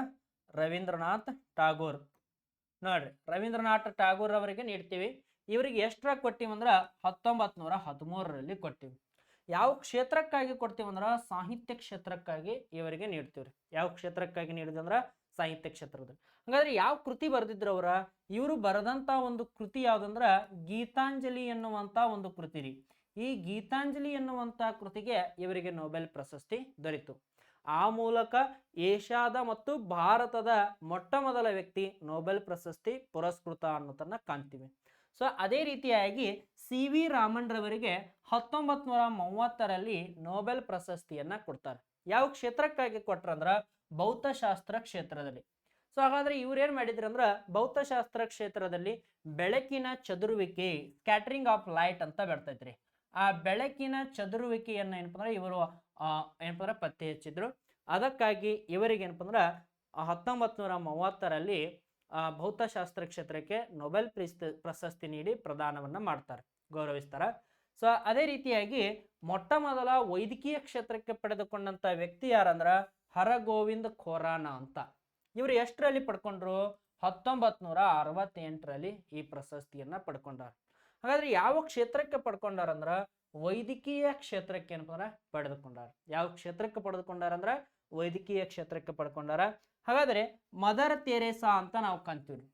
ರವೀಂದ್ರನಾಥ್ ಟಾಗೋರ್ ನೋಡ್ರಿ, ರವೀಂದ್ರನಾಥ್ ಟಾಗೋರ್ ಅವರಿಗೆ ನೀಡ್ತೀವಿ. ಇವರಿಗೆ ಎಷ್ಟರ ಕೊಟ್ಟಿವಂದ್ರ ಹತ್ತೊಂಬತ್ ನೂರ ಹದಿಮೂರರಲ್ಲಿ ಕೊಟ್ಟಿವಿ. ಯಾವ ಕ್ಷೇತ್ರಕ್ಕಾಗಿ ಕೊಡ್ತೀವಂದ್ರ? ಸಾಹಿತ್ಯ ಕ್ಷೇತ್ರಕ್ಕಾಗಿ ಇವರಿಗೆ ನೀಡ್ತೀವ್ರಿ. ಯಾವ ಕ್ಷೇತ್ರಕ್ಕಾಗಿ ನೀಡಿದ್ವಿ ಅಂದ್ರ ಸಾಹಿತ್ಯ ಕ್ಷೇತ್ರದ ಹಾಗಾದ್ರೆ ಯಾವ ಕೃತಿ ಬರೆದಿದ್ರು ಅವರ? ಇವರು ಬರೆದಂತ ಒಂದು ಕೃತಿ ಯಾವ್ದಂದ್ರ ಗೀತಾಂಜಲಿ ಎನ್ನುವಂತ ಒಂದು ಕೃತಿ ರೀ. ಈ ಗೀತಾಂಜಲಿ ಎನ್ನುವಂತ ಕೃತಿಗೆ ಇವರಿಗೆ ನೊಬೆಲ್ ಪ್ರಶಸ್ತಿ ದೊರೆತು. ಆ ಮೂಲಕ ಏಷ್ಯಾದ ಮತ್ತು ಭಾರತದ ಮೊಟ್ಟ ಮೊದಲ ವ್ಯಕ್ತಿ ನೊಬೆಲ್ ಪ್ರಶಸ್ತಿ ಪುರಸ್ಕೃತ ಅನ್ನೋದನ್ನ ಕಾಣ್ತೀವಿ. ಸೊ, ಅದೇ ರೀತಿಯಾಗಿ ಸಿ ವಿ ರಾಮನ್ ರವರಿಗೆ ಹತ್ತೊಂಬತ್ ನೂರ ಮೂವತ್ತರಲ್ಲಿ ನೊಬೆಲ್ ಪ್ರಶಸ್ತಿಯನ್ನ ಕೊಡ್ತಾರೆ. ಯಾವ ಕ್ಷೇತ್ರಕ್ಕಾಗಿ ಕೊಟ್ರಂದ್ರ ಭೌತಶಾಸ್ತ್ರ ಕ್ಷೇತ್ರದಲ್ಲಿ. ಸೊ ಹಾಗಾದ್ರೆ ಇವ್ರೇನ್ ಮಾಡಿದ್ರು ಅಂದ್ರೆ, ಭೌತಶಾಸ್ತ್ರ ಕ್ಷೇತ್ರದಲ್ಲಿ ಬೆಳಕಿನ ಚದುರುವಿಕೆ ಸ್ಕ್ಯಾಟರಿಂಗ್ ಆಫ್ ಲೈಟ್ ಅಂತ ಬರ್ತೈತ್ರಿ ಆ ಬೆಳಕಿನ ಚದುರುವಿಕೆಯನ್ನ ಏನಪ್ಪ ಅಂದ್ರೆ ಇವರು ಏನಪ್ಪ ಅಂದ್ರೆ ಪತ್ತೆ ಹಚ್ಚಿದ್ರು. ಅದಕ್ಕಾಗಿ ಇವರಿಗೆ ಏನಪ್ಪ ಅಂದ್ರೆ ಹತ್ತೊಂಬತ್ ನೂರ ಮೂವತ್ತರಲ್ಲಿ ಭೌತಶಾಸ್ತ್ರ ಕ್ಷೇತ್ರಕ್ಕೆ ನೊಬೆಲ್ ಪ್ರಶಸ್ತಿ ನೀಡಿ ಪ್ರದಾನವನ್ನ ಮಾಡ್ತಾರೆ, ಗೌರವಿಸ್ತಾರ. ಸೊ ಅದೇ ರೀತಿಯಾಗಿ ಮೊಟ್ಟ ಮೊದಲ ವೈದ್ಯಕೀಯ ಕ್ಷೇತ್ರಕ್ಕೆ ಪಡೆದುಕೊಂಡಂತ ವ್ಯಕ್ತಿ ಯಾರಂದ್ರ ಹರಗೋವಿಂದ್ ಖೋರಾನ ಅಂತ. ಇವರು ಎಷ್ಟರಲ್ಲಿ ಪಡ್ಕೊಂಡ್ರು? ಹತ್ತೊಂಬತ್ ನೂರ ಅರವತ್ತೆಂಟರಲ್ಲಿ ಈ ಪ್ರಶಸ್ತಿಯನ್ನ ಪಡ್ಕೊಂಡಾರ. ಹಾಗಾದ್ರೆ ಯಾವ ಕ್ಷೇತ್ರಕ್ಕೆ ಪಡ್ಕೊಂಡಾರಂದ್ರ ವೈದ್ಯಕೀಯ ಕ್ಷೇತ್ರಕ್ಕೆ ಏನಪ್ಪ ಪಡೆದುಕೊಂಡಾರ. ಯಾವ ಕ್ಷೇತ್ರಕ್ಕೆ ಪಡೆದುಕೊಂಡಾರ ಅಂದ್ರ ವೈದ್ಯಕೀಯ ಕ್ಷೇತ್ರಕ್ಕೆ ಪಡ್ಕೊಂಡಾರ. ಹಾಗಾದ್ರೆ ಮದರ್ ತೆರೇಸಾ ಅಂತ ನಾವು ಕಂತೀವಿ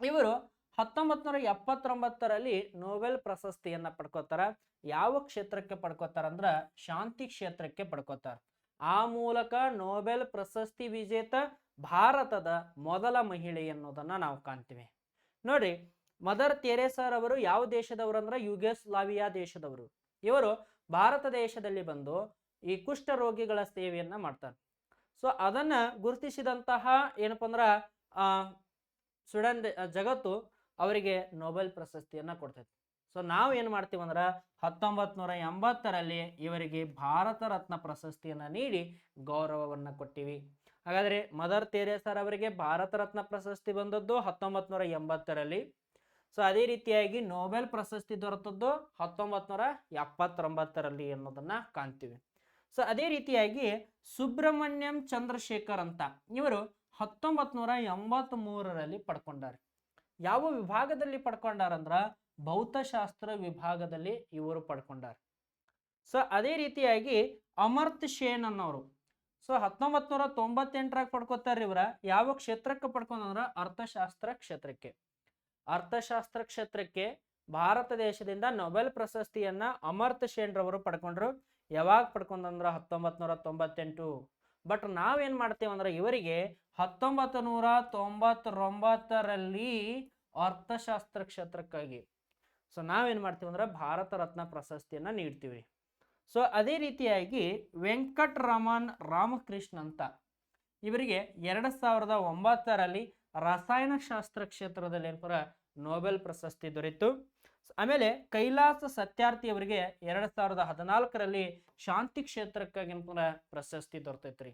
ಇವರು ಹತ್ತೊಂಬತ್ ನೂರ ಎಪ್ಪತ್ತೊಂಬತ್ತರಲ್ಲಿ ನೊಬೆಲ್ ಪ್ರಶಸ್ತಿಯನ್ನ ಪಡ್ಕೋತಾರ. ಯಾವ ಕ್ಷೇತ್ರಕ್ಕೆ ಪಡ್ಕೋತಾರ ಶಾಂತಿ ಕ್ಷೇತ್ರಕ್ಕೆ ಪಡ್ಕೋತಾರ. ಆ ಮೂಲಕ ನೋಬೆಲ್ ಪ್ರಶಸ್ತಿ ವಿಜೇತ ಭಾರತದ ಮೊದಲ ಮಹಿಳೆ ಅನ್ನೋದನ್ನ ನಾವು ಕಾಣ್ತೀವಿ. ನೋಡ್ರಿ ಮದರ್ ತೆರೇಸಾರ್ ಅವರು ಯಾವ ದೇಶದವರು ಅಂದ್ರೆ ಯುಗೆಸ್ಲಾವಿಯಾ ದೇಶದವರು. ಇವರು ಭಾರತ ದೇಶದಲ್ಲಿ ಬಂದು ಈ ಕುಷ್ಠ ರೋಗಿಗಳ ಸೇವೆಯನ್ನ ಮಾಡ್ತಾರೆ. ಸೊ, ಅದನ್ನ ಗುರುತಿಸಿದಂತಹ ಏನಪ್ಪ ಅಂದ್ರ, ಆ ಸ್ವೀಡನ್ ಜಗತ್ತು ಅವರಿಗೆ ನೊಬೆಲ್ ಪ್ರಶಸ್ತಿಯನ್ನ ಕೊಡ್ತೈತಿ. ಸೊ ನಾವು ಏನು ಮಾಡ್ತೀವಿ ಅಂದ್ರೆ ಹತ್ತೊಂಬತ್ ನೂರ ಎಂಬತ್ತರಲ್ಲಿ ಇವರಿಗೆ ಭಾರತ ರತ್ನ ಪ್ರಶಸ್ತಿಯನ್ನು ನೀಡಿ ಗೌರವವನ್ನು ಕೊಟ್ಟಿವಿ. ಹಾಗಾದರೆ ಮದರ್ ತೆರೇಸರ್ ಅವರಿಗೆ ಭಾರತ ರತ್ನ ಪ್ರಶಸ್ತಿ ಬಂದದ್ದು ಹತ್ತೊಂಬತ್ ನೂರ ಎಂಬತ್ತರಲ್ಲಿ. ಸೊ ಅದೇ ರೀತಿಯಾಗಿ ನೊಬೆಲ್ ಪ್ರಶಸ್ತಿ ದೊರೆತದ್ದು ಹತ್ತೊಂಬತ್ ನೂರ ಎಪ್ಪತ್ತೊಂಬತ್ತರಲ್ಲಿ ಅನ್ನೋದನ್ನ ಕಾಣ್ತೀವಿ. ಸೊ ಅದೇ ರೀತಿಯಾಗಿ ಸುಬ್ರಹ್ಮಣ್ಯಂ ಚಂದ್ರಶೇಖರ್ ಅಂತ ಇವರು ಹತ್ತೊಂಬತ್ ನೂರ ಎಂಬತ್ತ್ ಮೂರರಲ್ಲಿ ಪಡ್ಕೊಂಡಾರೆ. ಯಾವ ವಿಭಾಗದಲ್ಲಿ ಪಡ್ಕೊಂಡಾರಂದ್ರ ಭೌತಶಾಸ್ತ್ರ ವಿಭಾಗದಲ್ಲಿ ಇವರು ಪಡ್ಕೊಂಡಾರ. ಸೊ ಅದೇ ರೀತಿಯಾಗಿ ಅಮರ್ತ್ ಶೇನ್ ಅನ್ನೋರು. ಸೊ ಹತ್ತೊಂಬತ್ ನೂರ ತೊಂಬತ್ತೆಂಟರಾಗ ಪಡ್ಕೋತಾರ ಇವರ. ಯಾವ ಕ್ಷೇತ್ರಕ್ಕೆ ಪಡ್ಕೊಂಡ್ರ ಅರ್ಥಶಾಸ್ತ್ರ ಕ್ಷೇತ್ರಕ್ಕೆ. ಅರ್ಥಶಾಸ್ತ್ರ ಕ್ಷೇತ್ರಕ್ಕೆ ಭಾರತ ದೇಶದಿಂದ ನೊಬೆಲ್ ಪ್ರಶಸ್ತಿಯನ್ನ ಅಮರ್ತ್ ಶೇನ್ ರವರು ಪಡ್ಕೊಂಡ್ರು. ಯಾವಾಗ ಪಡ್ಕೊಂಡ್ರ ಹತ್ತೊಂಬತ್ ನೂರ ತೊಂಬತ್ತೆಂಟು ಬಟ್ ನಾವೇನ್ ಮಾಡ್ತೇವೆ ಅಂದ್ರೆ ಇವರಿಗೆ ಹತ್ತೊಂಬತ್ತು ನೂರ ತೊಂಬತ್ತೊಂಬತ್ತರಲ್ಲಿ ಅರ್ಥಶಾಸ್ತ್ರ ಕ್ಷೇತ್ರಕ್ಕಾಗಿ ಸೊ ನಾವೇನ್ ಮಾಡ್ತೀವಿ ಅಂದ್ರೆ ಭಾರತ ರತ್ನ ಪ್ರಶಸ್ತಿಯನ್ನ ನೀಡ್ತೀವಿ. ಸೊ ಅದೇ ರೀತಿಯಾಗಿ ವೆಂಕಟ್ ರಮನ್ ರಾಮಕೃಷ್ಣ ಅಂತ ಇವರಿಗೆ ಎರಡು ಸಾವಿರದ ಒಂಬತ್ತರಲ್ಲಿ ರಸಾಯನಶಾಸ್ತ್ರ ಕ್ಷೇತ್ರದಲ್ಲಿ ಏನಪ್ಪ ನೊಬೆಲ್ ಪ್ರಶಸ್ತಿ ದೊರೆತು. ಆಮೇಲೆ ಕೈಲಾಸ ಸತ್ಯಾರ್ಥಿ ಅವರಿಗೆ ಎರಡ್ ಸಾವಿರದ ಹದಿನಾಲ್ಕರಲ್ಲಿ ಶಾಂತಿ ಕ್ಷೇತ್ರಕ್ಕಾಗಿ ಏನಪ್ಪ ಪ್ರಶಸ್ತಿ ದೊರೆತೈತ್ರಿ.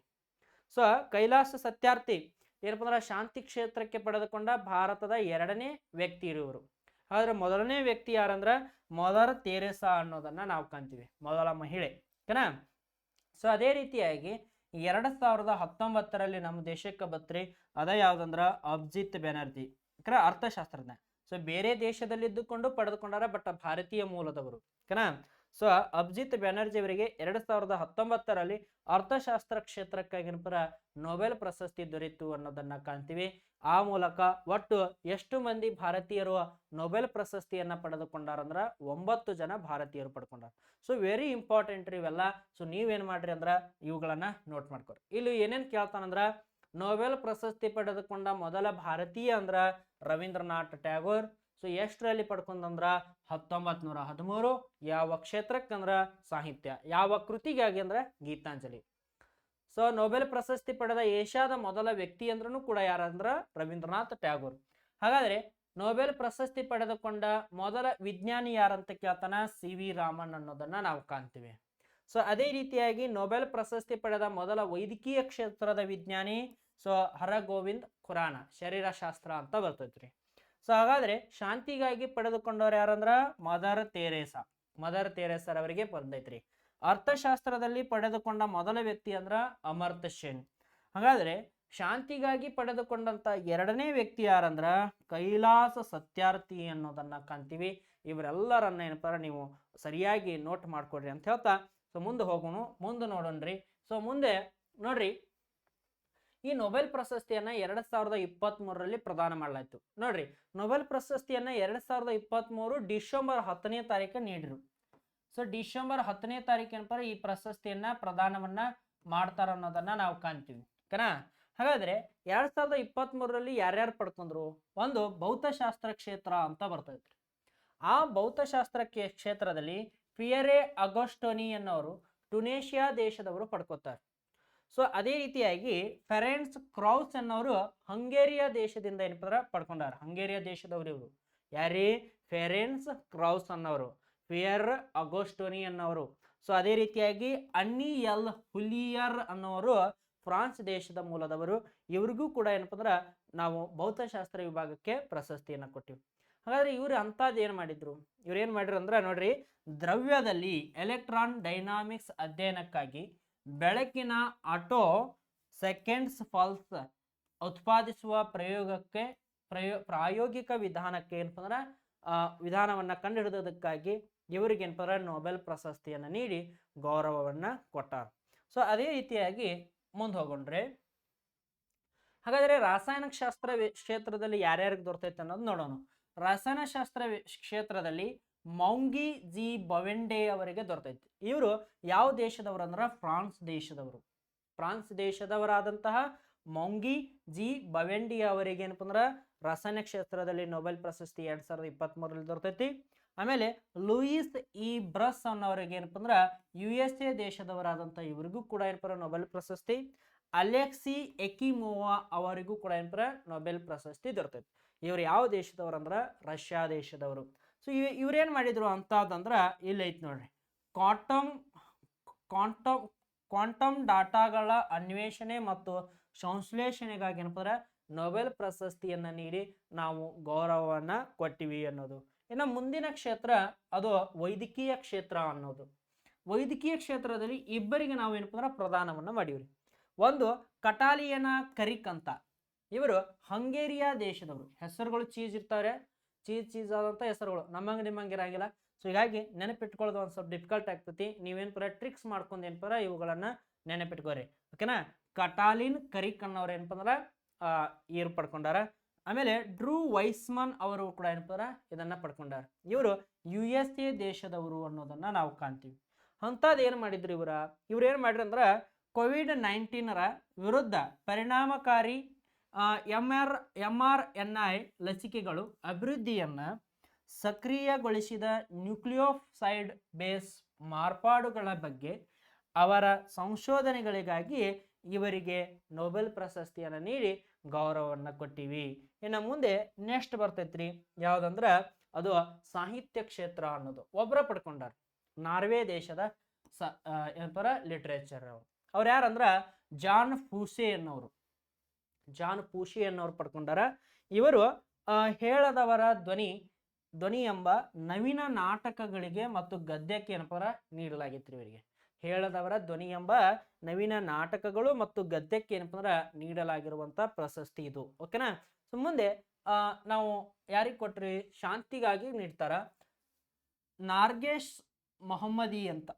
ಸೊ ಕೈಲಾಸ ಸತ್ಯಾರ್ಥಿ ಏನಪ್ಪ ಶಾಂತಿ ಕ್ಷೇತ್ರಕ್ಕೆ ಪಡೆದುಕೊಂಡ ಭಾರತದ ಎರಡನೇ ವ್ಯಕ್ತಿ ಇರುವರು ಆದ್ರೆ ಮೊದಲನೇ ವ್ಯಕ್ತಿ ಯಾರಂದ್ರೆ ಮೊದಲ ತೇರೇಸ ಅನ್ನೋದನ್ನ ನಾವು ಕಾಣ್ತೀವಿ, ಮೊದಲ ಮಹಿಳೆ, ಓಕೆನಾ? ಸೊ ಅದೇ ರೀತಿಯಾಗಿ ಎರಡು ಸಾವಿರದ ಹತ್ತೊಂಬತ್ತರಲ್ಲಿ ನಮ್ಮ ದೇಶಕ್ಕೆ ಬತ್ರಿ, ಅದ ಯಾವುದಂದ್ರೆ ಅಭಿಜಿತ್ ಬ್ಯಾನರ್ಜಿ ಯಾಕಂದ್ರೆ ಅರ್ಥಶಾಸ್ತ್ರಜ್ಞ. ಸೊ ಬೇರೆ ದೇಶದಲ್ಲಿದ್ದುಕೊಂಡು ಪಡೆದುಕೊಂಡಾರ ಬಟ್ ಭಾರತೀಯ ಮೂಲದವರು, ಓಕೆನಾ? ಸೊ, ಅಭಿಜಿತ್ ಬ್ಯಾನರ್ಜಿ ಅವರಿಗೆ ಎರಡ್ ಸಾವಿರದ ಹತ್ತೊಂಬತ್ತರಲ್ಲಿ ಅರ್ಥಶಾಸ್ತ್ರ ಕ್ಷೇತ್ರಕ್ಕಾಗಿ ಪರ ನೊಬೆಲ್ ಪ್ರಶಸ್ತಿ ದೊರೆಯಿತು ಅನ್ನೋದನ್ನ ಕಾಣ್ತೀವಿ. ಆ ಮೂಲಕ ಒಟ್ಟು ಎಷ್ಟು ಮಂದಿ ಭಾರತೀಯರು ನೊಬೆಲ್ ಪ್ರಶಸ್ತಿಯನ್ನ ಪಡೆದುಕೊಂಡಾರಂದ್ರ ಒಂಬತ್ತು ಜನ ಭಾರತೀಯರು ಪಡ್ಕೊಂಡಾರ. ಸೊ ವೆರಿ ಇಂಪಾರ್ಟೆಂಟ್ ರೀ ಇವೆಲ್ಲ. ಸೊ, ನೀವೇನ್ ಮಾಡ್ರಿ ಅಂದ್ರ ಇವುಗಳನ್ನ ನೋಟ್ ಮಾಡ್ಕೊರಿ. ಇಲ್ಲಿ ಏನೇನ್ ಕೇಳ್ತಾನಂದ್ರ ನೊಬೆಲ್ ಪ್ರಶಸ್ತಿ ಪಡೆದುಕೊಂಡ ಮೊದಲ ಭಾರತೀಯ ಅಂದ್ರ ರವೀಂದ್ರನಾಥ್ ಟ್ಯಾಗೋರ್. ಸೊ ಎಷ್ಟರಲ್ಲಿ ಪಡ್ಕೊಂಡಂದ್ರ? ಹತ್ತೊಂಬತ್ ನೂರ ಹದಿಮೂರು. ಯಾವ ಕ್ಷೇತ್ರಕ್ಕಂದ್ರ? ಸಾಹಿತ್ಯ. ಯಾವ ಕೃತಿಗಾಗಿ ಅಂದ್ರೆ? ಗೀತಾಂಜಲಿ. ಸೊ ನೊಬೆಲ್ ಪ್ರಶಸ್ತಿ ಪಡೆದ ಏಷ್ಯಾದ ಮೊದಲ ವ್ಯಕ್ತಿ ಅಂದ್ರೂ ಕೂಡ ಯಾರಂದ್ರ? ರವೀಂದ್ರನಾಥ್ ಟ್ಯಾಗೋರ್. ಹಾಗಾದ್ರೆ ನೊಬೆಲ್ ಪ್ರಶಸ್ತಿ ಪಡೆದುಕೊಂಡ ಮೊದಲ ವಿಜ್ಞಾನಿ ಯಾರಂತ ಕೇಳ್ತಾನ? ಸಿ ವಿ ರಾಮನ್ ಅನ್ನೋದನ್ನ ನಾವು ಕಾಣ್ತೀವಿ. ಸೊ ಅದೇ ರೀತಿಯಾಗಿ ನೊಬೆಲ್ ಪ್ರಶಸ್ತಿ ಪಡೆದ ಮೊದಲ ವೈದ್ಯಕೀಯ ಕ್ಷೇತ್ರದ ವಿಜ್ಞಾನಿ ಸೊ ಹರಗೋವಿಂದ್ ಖುರಾನ. ಶರೀರಶಾಸ್ತ್ರ ಅಂತ ಬರ್ತೈತ್ರಿ. ಸೊ, ಹಾಗಾದ್ರೆ ಶಾಂತಿಗಾಗಿ ಪಡೆದುಕೊಂಡವ್ರು ಯಾರಂದ್ರ ಮದರ್ ತೆರೇಸಾ. ಮದರ್ ತೇರೇಸರ್ ಅವರಿಗೆ ಬಂದೈತ್ರಿ. ಅರ್ಥಶಾಸ್ತ್ರದಲ್ಲಿ ಪಡೆದುಕೊಂಡ ಮೊದಲ ವ್ಯಕ್ತಿ ಅಂದ್ರ ಅಮರ್ತ ಸೇನ್ ಹಾಗಾದ್ರೆ ಶಾಂತಿಗಾಗಿ ಪಡೆದುಕೊಂಡಂತ ಎರಡನೇ ವ್ಯಕ್ತಿ ಯಾರಂದ್ರ ಕೈಲಾಸ ಸತ್ಯಾರ್ಥಿ ಅನ್ನೋದನ್ನ ಕಾಣ್ತೀವಿ. ಇವರೆಲ್ಲರನ್ನ ಏನಪ್ಪ ನೀವು ಸರಿಯಾಗಿ ನೋಟ್ ಮಾಡ್ಕೊಡ್ರಿ ಅಂತ ಹೇಳ್ತಾ. ಸೊ, ಮುಂದೆ ಹೋಗೋಣ. ಮುಂದೆ ನೋಡೋಣ್ರಿ. ಸೊ, ಮುಂದೆ ನೋಡ್ರಿ. ಈ ನೊಬೆಲ್ ಪ್ರಶಸ್ತಿಯನ್ನ ಎರಡ್ ಸಾವಿರದ ಇಪ್ಪತ್ತ್ ಮೂರರಲ್ಲಿ ಪ್ರದಾನ ಮಾಡಲಾಯಿತು. ನೋಡ್ರಿ ನೊಬೆಲ್ ಪ್ರಶಸ್ತಿಯನ್ನ ಎರಡ್ ಸಾವಿರದ ಇಪ್ಪತ್ತ್ ಮೂರು ಡಿಸೆಂಬರ್ ಹತ್ತನೇ ತಾರೀಕು ನೀಡಿರು. ಸೊ ಡಿಸೆಂಬರ್ ಹತ್ತನೇ ತಾರೀಕು ಏನಪ್ಪ ಈ ಪ್ರಶಸ್ತಿಯನ್ನ ಪ್ರದಾನವನ್ನ ಮಾಡ್ತಾರ ಅನ್ನೋದನ್ನ ನಾವು ಕಾಣ್ತೀವಿ. ಓಕೆನಾ? ಹಾಗಾದ್ರೆ ಎರಡ್ ಸಾವಿರದ ಇಪ್ಪತ್ತ್ ಮೂರರಲ್ಲಿ ಯಾರ್ಯಾರು ಪಡ್ಕೊಂಡ್ರು? ಒಂದು ಭೌತಶಾಸ್ತ್ರ ಕ್ಷೇತ್ರ ಅಂತ ಬರ್ತೈತ್ರಿ ಆ ಭೌತಶಾಸ್ತ್ರ ಕ್ಷೇತ್ರದಲ್ಲಿ ಪಿಯರೆ ಅಗೋಸ್ಟೋನಿ ಅನ್ನೋರು ಟುನೇಷಿಯಾ ದೇಶದವರು ಪಡ್ಕೋತಾರೆ. ಸೊ, ಅದೇ ರೀತಿಯಾಗಿ ಫೆರೆನ್ಸ್ ಕ್ರೌಸ್ ಅನ್ನೋರು ಹಂಗೇರಿಯಾ ದೇಶದಿಂದ ಏನಪ್ಪ ಪಡ್ಕೊಂಡಾರ. ಹಂಗೇರಿಯಾ ದೇಶದವರು ಇವರು. ಯಾರಿ? ಫೆರೆನ್ಸ್ ಕ್ರೌಸ್ ಅನ್ನೋರು. ಫಿಯರ್ ಅಗೋಸ್ಟೋನಿ ಅನ್ನೋರು. ಸೊ, ಅದೇ ರೀತಿಯಾಗಿ ಅನ್ನಿ ಎಲ್ ಹುಲಿಯರ್ ಅನ್ನೋರು ಫ್ರಾನ್ಸ್ ದೇಶದ ಮೂಲದವರು. ಇವ್ರಿಗೂ ಕೂಡ ಏನಪ್ಪ ಅಂದ್ರೆ ನಾವು ಭೌತಶಾಸ್ತ್ರ ವಿಭಾಗಕ್ಕೆ ಪ್ರಶಸ್ತಿಯನ್ನು ಕೊಟ್ಟಿವಿ. ಹಾಗಾದ್ರೆ ಇವ್ರು ಅಂಥದ್ದು ಏನು ಮಾಡಿದ್ರು? ಇವ್ರು ಏನು ಮಾಡಿದ್ರು ಅಂದ್ರೆ ನೋಡ್ರಿ, ದ್ರವ್ಯದಲ್ಲಿ ಎಲೆಕ್ಟ್ರಾನ್ ಡೈನಾಮಿಕ್ಸ್ ಅಧ್ಯಯನಕ್ಕಾಗಿ ಬೆಳಕಿನ ಆಟೋ ಸೆಕೆಂಡ್ಸ್ ಫಾಲ್ಸ್ ಉತ್ಪಾದಿಸುವ ಪ್ರಯೋಗಕ್ಕೆ ಪ್ರಯೋ ಪ್ರಾಯೋಗಿಕ ವಿಧಾನಕ್ಕೆ ಏನಪ್ಪ ಅಂದ್ರೆ ಆ, ವಿಧಾನವನ್ನ ಕಂಡುಹಿಡಿದದಕ್ಕಾಗಿ ಇವರಿಗೆ ಏನಪ್ಪ ಅಂದ್ರೆ ನೊಬೆಲ್ ಪ್ರಶಸ್ತಿಯನ್ನು ನೀಡಿ ಗೌರವವನ್ನ ಕೊಟ್ಟಾರ. ಸೊ ಅದೇ ರೀತಿಯಾಗಿ ಮುಂದೆ ಹೋಗೊಂಡ್ರೆ ಹಾಗಾದ್ರೆ ರಾಸಾಯನಿಕ ಶಾಸ್ತ್ರ ಕ್ಷೇತ್ರದಲ್ಲಿ ಯಾರ್ಯಾರಿಗೆ ದೊರೆತೈತೆ ಅನ್ನೋದು ನೋಡೋಣ. ರಾಸಾಯನಶಾಸ್ತ್ರ ಕ್ಷೇತ್ರದಲ್ಲಿ ಮೌಂಗಿ ಜಿ ಬವೆಂಡೆ ಅವರಿಗೆ ದೊರೆತೈತಿ. ಇವರು ಯಾವ ದೇಶದವರು ಅಂದ್ರೆ ಫ್ರಾನ್ಸ್ ದೇಶದವರು. ಫ್ರಾನ್ಸ್ ದೇಶದವರಾದಂತಹ ಮೌಂಗಿ ಜಿ ಬವೆಂಡಿ ಅವರಿಗೆ ಏನಪ್ಪ ಅಂದ್ರೆ ರಸಾಯನ ಕ್ಷೇತ್ರದಲ್ಲಿ ನೊಬೆಲ್ ಪ್ರಶಸ್ತಿ ಎರಡ್ ಸಾವಿರದ ಇಪ್ಪತ್ತ್ ಮೂರರಲ್ಲಿ ದೊರೆತೈತಿ. ಆಮೇಲೆ ಲೂಯಿಸ್ ಇ ಬ್ರಸ್ ಅನ್ನೋರಿಗೆ ಏನಪ್ಪ ಅಂದ್ರೆ ಯು ಎಸ್ ಎ ದೇಶದವರಾದಂಥ ಇವರಿಗೂ ಕೂಡ ಏನಪ್ಪ ನೊಬೆಲ್ ಪ್ರಶಸ್ತಿ. ಅಲೆಕ್ಸಿ ಎಕಿಮೋವಾ ಅವರಿಗೂ ಕೂಡ ಏನಪ್ಪ ನೊಬೆಲ್ ಪ್ರಶಸ್ತಿ ದೊರೆತೈತಿ. ಇವರು ಯಾವ ದೇಶದವ್ರು ಅಂದ್ರೆ ರಷ್ಯಾ ದೇಶದವರು. ಸೊ ಇವ್, ಇವ್ರೇನು ಮಾಡಿದ್ರು ಅಂತದಂದ್ರೆ ಇಲ್ಲಿ ಐತೆ ನೋಡ್ರಿ. ಕ್ವಾಂಟಮ್ ಕ್ವಾಂಟಮ್ ಕ್ವಾಂಟಮ್ ಡಾಟಾಗಳ ಅನ್ವೇಷಣೆ ಮತ್ತು ಸಂಶ್ಲೇಷಣೆಗಾಗಿ ಏನಪ್ಪ ನೊಬೆಲ್ ಪ್ರಶಸ್ತಿಯನ್ನು ನೀಡಿ ನಾವು ಗೌರವವನ್ನು ಕೊಟ್ಟಿವಿ ಅನ್ನೋದು. ಇನ್ನು ಮುಂದಿನ ಕ್ಷೇತ್ರ, ಅದು ವೈದ್ಯಕೀಯ ಕ್ಷೇತ್ರ ಅನ್ನೋದು. ವೈದ್ಯಕೀಯ ಕ್ಷೇತ್ರದಲ್ಲಿ ಇಬ್ಬರಿಗೆ ನಾವು ಏನಪ್ಪ ಅಂದ್ರೆ ಪ್ರದಾನವನ್ನು ಮಾಡಿವ್ರಿ. ಒಂದು, ಕಟಾಲಿಯನ ಕರಿಕ್ ಅಂತ. ಇವರು ಹಂಗೇರಿಯಾ ದೇಶದವರು. ಹೆಸರುಗಳು ಚೀಸ್ ಇರ್ತಾರೆ. ಚೀಸ್ ಚೀಸ್ ಆದಂಥ ಹೆಸರುಗಳು. ನಮ್ಮಂಗೆ ನಿಮ್ಮಂಗೆ ಇರಂಗಿಲ್ಲ. ಸೊ ಹೀಗಾಗಿ ನೆನಪಿಟ್ಕೊಳ್ಳೋದು ಒಂದು ಸ್ವಲ್ಪ ಡಿಫಿಕಲ್ಟ್ ಆಗ್ತೈತಿ. ನೀವೇನು ಪರ ಟ್ರಿಕ್ಸ್ ಮಾಡ್ಕೊಂಡು ಏನು ಪರ ಇವುಗಳನ್ನು ನೆನಪಿಟ್ಕೋರಿ. ಓಕೆನಾ ಕಟಾಲಿನ್ ಕರಿಕಣ್ಣವ್ರು ಏನಪ್ಪ ಅಂದ್ರೆ ಇವ್ರು ಪಡ್ಕೊಂಡಾರ. ಆಮೇಲೆ ಡ್ರೂ ವೈಸ್ಮನ್ ಅವರು ಕೂಡ ಏನಪ್ಪ ಇದನ್ನ ಪಡ್ಕೊಂಡಾರ. ಇವರು ಯು ಎಸ್ ಎ ದೇಶದವರು ಅನ್ನೋದನ್ನ ನಾವು ಕಾಣ್ತೀವಿ. ಅಂಥದ್ದು ಏನು ಮಾಡಿದ್ರು ಇವರ? ಇವ್ರು ಏನು ಮಾಡ್ರಿ ಅಂದ್ರೆ ಕೋವಿಡ್ ನೈನ್ಟೀನರ ವಿರುದ್ಧ ಪರಿಣಾಮಕಾರಿ M R M R N I ಲಸಿಕೆಗಳು ಅಭಿವೃದ್ಧಿಯನ್ನು ಸಕ್ರಿಯಗೊಳಿಸಿದ ನ್ಯೂಕ್ಲಿಯೋಸೈಡ್ ಬೇಸ್ ಮಾರ್ಪಾಡುಗಳ ಬಗ್ಗೆ ಅವರ ಸಂಶೋಧನೆಗಳಿಗಾಗಿ ಇವರಿಗೆ ನೊಬೆಲ್ ಪ್ರಶಸ್ತಿಯನ್ನು ನೀಡಿ ಗೌರವವನ್ನು ಕೊಟ್ಟಿವಿ. ಇನ್ನು ಮುಂದೆ ನೆಕ್ಸ್ಟ್ ಬರ್ತೈತ್ರಿ. ಯಾವುದಂದ್ರೆ ಅದು ಸಾಹಿತ್ಯ ಕ್ಷೇತ್ರ ಅನ್ನೋದು. ಒಬ್ಬರ ಪಡ್ಕೊಂಡಾರ. ನಾರ್ವೆ ದೇಶದ ಸ ಏನಪ್ಪರ ಲಿಟ್ರೇಚರ್ ಅವರು. ಅವ್ರು ಯಾರಂದ್ರೆ, ಜಾನ್ ಫೂಸೆ ಅನ್ನೋರು. ಜಾನ್ ಪೂಶಿ ಅನ್ನೋರು ಪಡ್ಕೊಂಡಾರ. ಇವರು ಹೇಳದವರ ಧ್ವನಿ ಧ್ವನಿ ಎಂಬ ನವೀನ ನಾಟಕಗಳಿಗೆ ಮತ್ತು ಗದ್ಯಕ್ಕೆ ಏನಪ್ಪ ನೀಡಲಾಗಿತ್ತು ಇವರಿಗೆ. ಹೇಳದವರ ಧ್ವನಿ ಎಂಬ ನವೀನ ನಾಟಕಗಳು ಮತ್ತು ಗದ್ಯಕ್ಕೆ ಏನಪ್ಪ ನೀಡಲಾಗಿರುವಂತ ಪ್ರಶಸ್ತಿ ಇದು. ಓಕೆನಾ ಸೊ ಮುಂದೆ ನಾವು ಯಾರಿಗೆ ಕೊಟ್ರಿ? ಶಾಂತಿಗಾಗಿ ನೀಡ್ತಾರ. ನಾರ್ಗೇಶ್ ಮೊಹಮ್ಮದಿ ಅಂತ.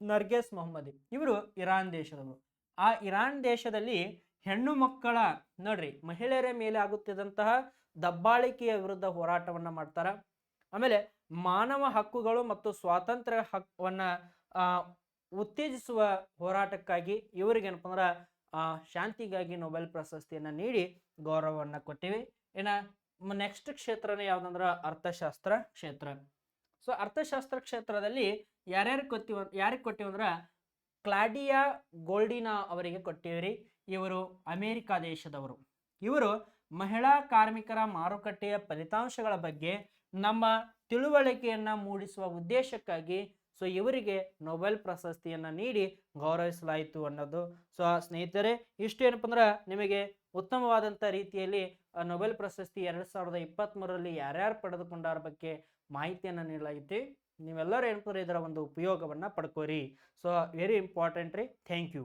ನರ್ಗೇಸ್ ಮೊಹಮ್ಮದಿ. ಇವರು ಇರಾನ್ ದೇಶದವರು. ಆ ಇರಾನ್ ದೇಶದಲ್ಲಿ ಹೆಣ್ಣು ಮಕ್ಕಳ ನೋಡ್ರಿ ಮಹಿಳೆಯರ ಮೇಲೆ ಆಗುತ್ತಿದ್ದಂತಹ ದಬ್ಬಾಳಿಕೆಯ ವಿರುದ್ಧ ಹೋರಾಟವನ್ನ ಮಾಡ್ತಾರ. ಆಮೇಲೆ ಮಾನವ ಹಕ್ಕುಗಳು ಮತ್ತು ಸ್ವಾತಂತ್ರ್ಯ ಹಕ್ಕವನ್ನ ಉತ್ತೇಜಿಸುವ ಹೋರಾಟಕ್ಕಾಗಿ ಇವರಿಗೇನಪ್ಪ ಅಂದ್ರೆ ಆ, ಶಾಂತಿಗಾಗಿ ನೊಬೆಲ್ ಪ್ರಶಸ್ತಿಯನ್ನ ನೀಡಿ ಗೌರವವನ್ನ ಕೊಟ್ಟಿವಿ. ಇನ್ನು ನೆಕ್ಸ್ಟ್ ಕ್ಷೇತ್ರನೇ ಯಾವ್ದಂದ್ರ ಅರ್ಥಶಾಸ್ತ್ರ ಕ್ಷೇತ್ರ. ಸೊ ಅರ್ಥಶಾಸ್ತ್ರ ಕ್ಷೇತ್ರದಲ್ಲಿ ಯಾರ್ಯಾರು ಕೊಟ್ಟಿವ ಯಾರಿಗೆ ಕೊಟ್ಟಿವಂದ್ರ ಕ್ಲಾಡಿಯಾ ಗೋಲ್ಡಿನಾ ಅವರಿಗೆ ಕೊಟ್ಟಿವ್ರಿ. ಇವರು ಅಮೇರಿಕಾ ದೇಶದವರು. ಇವರು ಮಹಿಳಾ ಕಾರ್ಮಿಕರ ಮಾರುಕಟ್ಟೆಯ ಫಲಿತಾಂಶಗಳ ಬಗ್ಗೆ ನಮ್ಮ ತಿಳುವಳಿಕೆಯನ್ನು ಮೂಡಿಸುವ ಉದ್ದೇಶಕ್ಕಾಗಿ ಸೊ ಇವರಿಗೆ ನೊಬೆಲ್ ಪ್ರಶಸ್ತಿಯನ್ನ ನೀಡಿ ಗೌರವಿಸಲಾಯಿತು ಅನ್ನೋದು. ಸೊ ಸ್ನೇಹಿತರೆ, ಇಷ್ಟು ಏನಪ್ಪ ಅಂದ್ರೆ ನಿಮಗೆ ಉತ್ತಮವಾದಂಥ ರೀತಿಯಲ್ಲಿ ನೊಬೆಲ್ ಪ್ರಶಸ್ತಿ ಎರಡು ಸಾವಿರದ ಇಪ್ಪತ್ತ್ಮೂರರಲ್ಲಿ ಯಾರ್ಯಾರು ಪಡೆದುಕೊಂಡಾರ ಬಗ್ಗೆ ಮಾಹಿತಿಯನ್ನು ನೀಡಲಾಗಿದೆ ನೀವೆಲ್ಲರೂ ಏನಪ್ಪ ಇದರ ಒಂದು ಉಪಯೋಗವನ್ನು ಪಡ್ಕೋರಿ. ಸೊ ವೆರಿ ಇಂಪಾರ್ಟೆಂಟ್ ರೀ. Thank you